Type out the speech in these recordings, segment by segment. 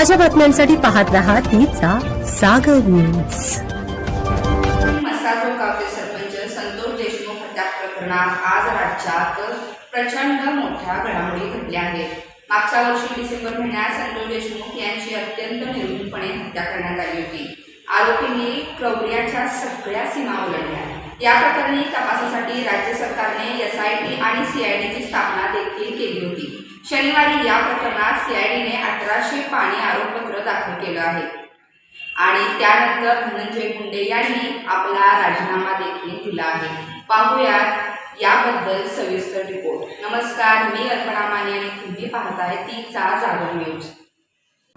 ताज्या बातम्यांसाठी पाहत रहा तिचा सागर न्यूज मसाजो गावचे सरपंच संतोष देशमुख हत्या प्रकरणात आज राज्यात प्रचंड मोठ्या घडामोडी घडल्या आहेत. मागच्या वर्षी डिसेंबर महिन्यात संतोष देशमुख यांची अत्यंत निर्भीडपणे हत्या करण्यात आली होती. आरोपींनी क्रौर्याच्या सगळ्या सीमा ओलांडल्या. या प्रकरणी तपासासाठी राज्य सरकारने एस आय टी आणि सीआयडीची स्थापना देखील केली होती. शनिवारी या प्रकरणात सीआयडीने अठराशे पाणी आरोपपत्र दाखल केलं आहे. आणि त्यानंतर धनंजय मुंडे यांनी आपला राजीनामा देखील दिला आहे. पाहूयात याबद्दल सविस्तर रिपोर्ट. नमस्कार मी अर्पणा माने आणि तुम्ही पाहताय तीचा जागर न्यूज.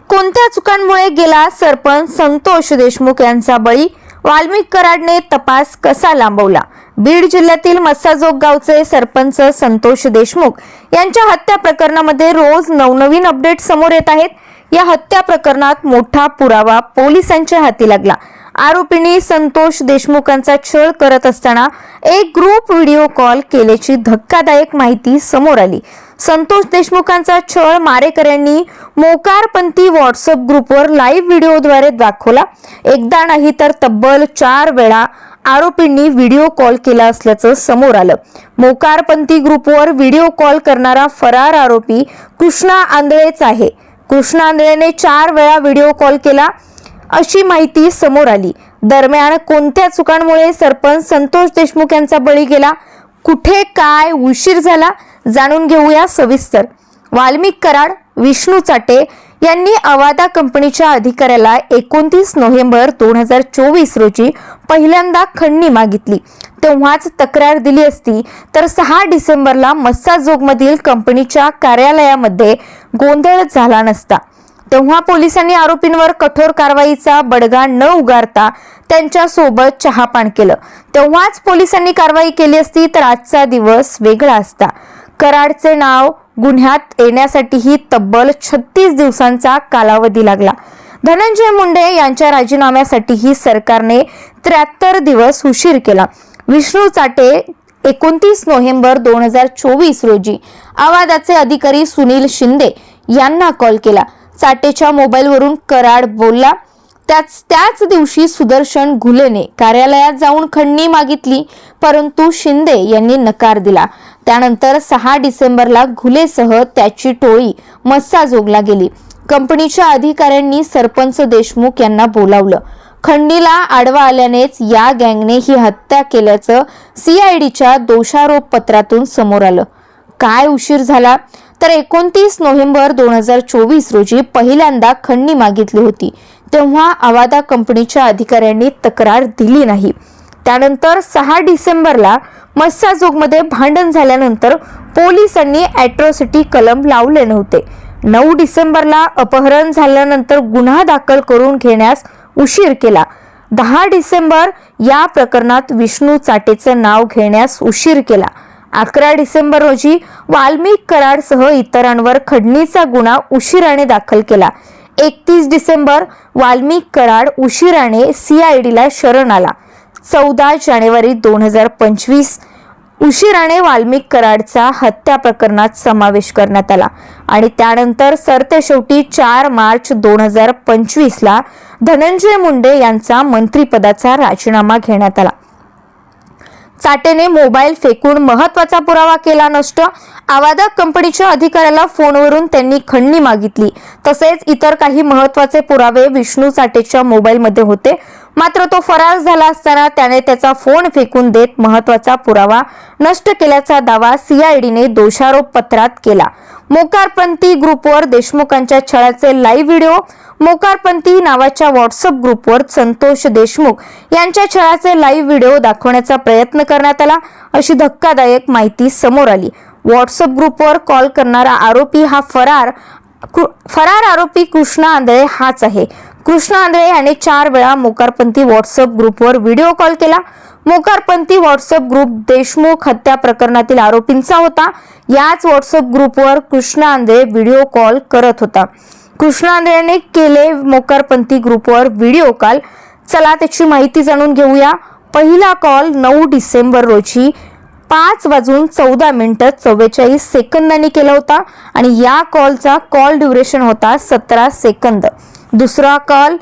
कोणत्या चुकांमुळे गेला सरपंच संतोष देशमुख यांचा बळी? वाल्मिक कराडने तपास कसा लांबवला? बीड जिल्ह्यातील मस्साजोग गावचे सरपंच संतोष देशमुख यांच्या हत्या प्रकरणामध्ये रोज नवनवीन अपडेट समोर येत आहेत. या हत्या प्रकरणात मोठा पुरावा पोलिसांच्या हाती लागला. आरोपींनी संतोष देशमुखांचा छळ करत असताना एक ग्रुप व्हिडिओ कॉल केल्याची धक्कादायक माहिती समोर आली. संतोष देशमुखांचा छळ मारेकऱ्यांनी मोकारपंथी व्हॉट्सअप ग्रुपवर लाईव्ह व्हिडिओद्वारे दाखवला. एकदा नाही तर तब्बल चार वेळा आरोपींनी व्हिडिओ कॉल केला असल्याचं समोर आलं. मोकारपंथी ग्रुपवर व्हिडिओ कॉल करणारा फरार आरोपी कृष्णा आंधळेच आहे. कृष्णा आंधळेने चार वेळा व्हिडिओ कॉल केला अशी माहिती समोर आली. दरम्यान कोणत्या चुकांमुळे सरपंच संतोष देशमुख यांचा बळी गेला? कुठे काय उशीर झाला? जाणून घेऊया सविस्तर. वाल्मिक कराड विष्णू चाटे यांनी अवादा कंपनीच्या अधिकाऱ्याला एकोणतीस नोव्हेंबर दोन हजार चोवीस रोजी पहिल्यांदा खंडणी मागितली. तेव्हाच तक्रार दिली असती तर सहा डिसेंबरला मस्साजोगमधील कंपनीच्या कार्यालयामध्ये गोंधळ झाला नसता. तेव्हा पोलिसांनी आरोपींवर कठोर कारवाईचा बडगा न उगारता त्यांच्यासोबत चहापान केलं. तेव्हाच पोलिसांनी कारवाई केली असती तर आजचा दिवस वेगळा असता. कराडचे नाव गुन्ह्यात येण्यासाठीही तब्बल छत्तीस दिवसांचा कालावधी लागला. धनंजय मुंडे यांच्या राजीनाम्यासाठीही सरकारने त्र्याहत्तर दिवस उशीर केला. विष्णू चाटे एकोणतीस नोव्हेंबर दोन हजार चोवीस रोजी आवादाचे अधिकारी सुनील शिंदे यांना कॉल केला. चाटेच्या मोबाईलवरून कराड बोलला त्याच त्याच दिवशी सुदर्शन घुलेने कार्यालयात जाऊन खंडणी मागितली परंतु शिंदे यांनी नकार दिला. त्यानंतर सहा डिसेंबरला घुलेसह त्याची टोळी मस्साजोगला गेली. कंपनीच्या अधिकाऱ्यांनी सरपंच देशमुख यांना बोलावलं. खंडीला आडवा आल्यानेच या गँगने ही हत्या केल्याचं सीआयडीच्या दोषारोप पत्रातून समोर आलं. काय उशीर झाला? तर एकोणतीस नोव्हेंबर दोन हजार चोवीस रोजी पहिल्यांदा खंडणी मागितली होती. तेव्हा आवादा कंपनीच्या अधिकाऱ्यांनी तक्रार दिली नाही. त्यानंतर सहा डिसेंबरला मस्साजोगमध्ये भांडण झाल्यानंतर पोलिसांनी ॲट्रॉसिटी कलम लावले नव्हते. नऊ डिसेंबरला अपहरण झाल्यानंतर गुन्हा दाखल करून घेण्यास उशीर केला. दहा डिसेंबर या प्रकरणात विष्णू चाटेचं नाव घेण्यास उशीर केला. अकरा डिसेंबर रोजी वाल्मिक कराडसह इतरांवर खडणीचा गुन्हा उशिराने दाखल केला. एकतीस डिसेंबर वाल्मिक कराड उशिराने सीआयडीला शरण आला. चौदा जानेवारी दोन हजार पंचवीस उशिराने वाल्मिक कराडचा हत्या प्रकरणात समावेश करण्यात आला. आणि त्यानंतर सरतेशेवटी चार मार्च दोन हजार पंचवीसला धनंजय मुंडे यांचा मंत्रिपदाचा राजीनामा घेण्यात आला. चाटेने मोबाईल फेकून महत्त्वाचा पुरावा केला नष्ट. आवादक कंपनीच्या अधिकाऱ्याला फोनवरून त्यांनी खंडणी मागितली. तसेच इतर काही महत्त्वाचे पुरावे विष्णू चाटेच्या मोबाईलमध्ये होते. मात्र तो फरार झाला असताना त्याने त्याचा फोन फेकून देत महत्त्वाचा पुरावा नष्ट केल्याचा दावा सीआयडीने दोषारोप पत्रात केला. मोकारपंथी ग्रुपवर देशमुखांच्या छळाचे लाईव्ह व्हिडिओ मोकारपंथी नावाच्या व्हॉट्सअप ग्रुपवर संतोष देशमुख यांच्या छळाचे लाईव्ह व्हिडिओ दाखवण्याचा प्रयत्न करण्यात आला अशी धक्कादायक माहिती समोर आली. व्हॉट्सअप ग्रुपवर कॉल करणारा आरोपी हा फरार कृ- फरार आरोपी कृष्णा आंधळे हाच आहे. कृष्णा आंधळे याने चार वेळा मोकारपंथी व्हॉट्सअप ग्रुपवर व्हिडिओ कॉल केला. मोकारपंथी व्हॉट्सअप ग्रुप देशमुख हत्या प्रकरणातील आरोपींचा होता. याच व्हॉट्सअप ग्रुपवर कृष्णा आंधळे व्हिडिओ कॉल करत होता. कृष्णा आंधळेने केले मोकारपंथी ग्रुपवर व्हिडिओ कॉल. चला त्याची माहिती जाणून घेऊया. पहिला कॉल नऊ डिसेंबर रोजी पाच वाजून चौदा मिनिटं चव्वेचाळीस सेकंदांनी केला होता आणि या कॉलचा कॉल ड्युरेशन होता सतरा सेकंद. दुसरा कॉल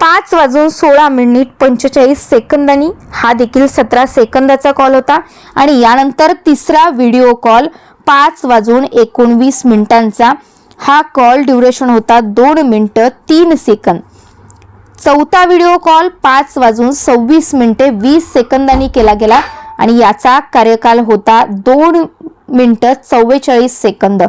पाच वाजून सोळा मिनिट पंचेचाळीस सेकंदांनी. हा देखील सतरा सेकंदाचा कॉल होता. आणि यानंतर तिसरा व्हिडिओ कॉल पाच वाजून एकोणवीस मिनिटांचा. हा कॉल ड्युरेशन होता दोन मिनटं तीन सेकंद. चौथा व्हिडिओ कॉल पाच वाजून सव्वीस मिनिटे वीस सेकंदांनी केला गेला. आणि याचा कार्यकाल होता दोन मिनटं चव्वेचाळीस सेकंद.